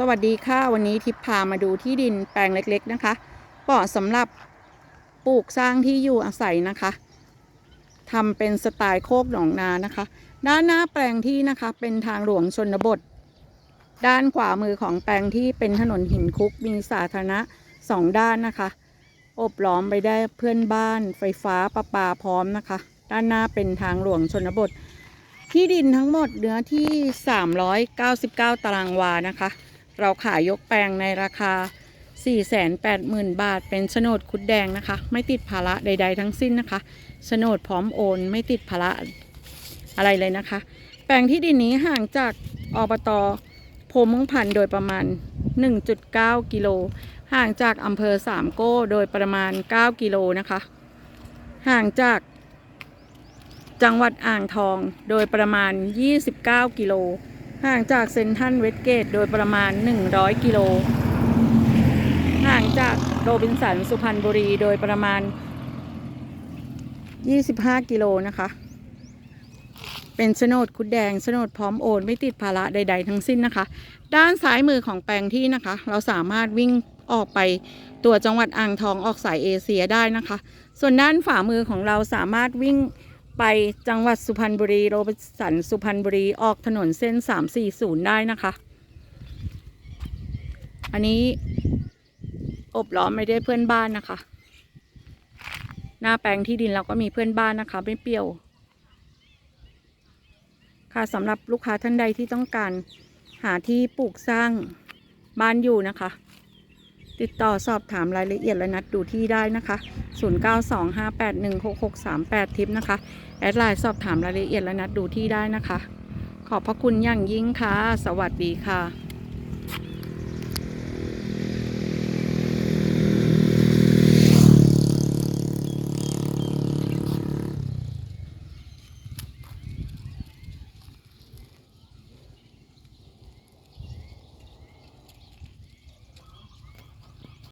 สวัสดีค่ะ วันนี้ทิพย์พามาดูที่ดินแปลงเล็กๆนะคะเหมาะสำหรับปลูกสร้างที่อยู่อาศัยนะคะทำเป็นสไตล์โคกหนองนานะคะ ด้านหน้าแปลงที่นะคะเป็นทางหลวงชนบท ด้านขวามือของแปลงที่เป็นถนนหินคุกมีสาธารณะสองด้านนะคะ อบล้อมไปได้เพื่อนบ้าน ไฟฟ้าประปาพร้อมนะคะ ด้านหน้าเป็นทางหลวงชนบท ที่ดินทั้งหมดเนื้อที่ 399 ตารางวานะคะ เราขายยกแปลงในราคา 480,000 บาท เป็นโฉนดคุดแดงนะคะ ไม่ติดภาระใด ๆ ทั้งสิ้นนะคะโฉนดพร้อมโอน ไม่ติดภาระอะไรเลยนะคะ แปลงที่ดินนี้ห่างจากอบตโพมงพันโดยประมาณ 1.9 กิโล ห่างจากอำเภอสามโก้โดยประมาณ 9 กิโลนะคะ ห่างจากจังหวัดอ่างทองโดยประมาณ 29 กิโล ห่างจากเซนทรัลเวสเกตโดยประมาณ 100 กิโล ห่างจากโรบินสันสุพรรณบุรีโดยประมาณ 25 กิโลนะคะ เป็นโฉนดคุดแดงโฉนดพร้อมโอนไม่ติดภาระใด ๆ ทั้งสิ้นนะคะ ด้านซ้ายมือของแปลงที่นะคะ เราสามารถวิ่งออกไปตัวจังหวัดอ่างทองออกสายเอเชียได้นะคะ ส่วนด้านฝ่ามือของเราสามารถวิ่ง ไปจังหวัดสุพรรณบุรีโรบินสันสุพรรณบุรีออกถนนเส้น 340 ได้นะคะ อันนี้อบล้อมไม่ได้เพื่อนบ้านนะคะ หน้าแปลงที่ดินเราก็มีเพื่อนบ้านนะคะ ไม่เปรี้ยว ค่ะสำหรับลูกค้าท่านใดที่ต้องการหาที่ปลูกสร้างบ้านอยู่นะคะ ติดต่อสอบถามรายละเอียดและนัดดูที่ได้นะคะ 0925816638 ทิปนะคะ แอดไลน์สอบถามรายละเอียดและนัดดูที่ได้นะคะ ขอบพระคุณอย่างยิ่งค่ะ สวัสดีค่ะ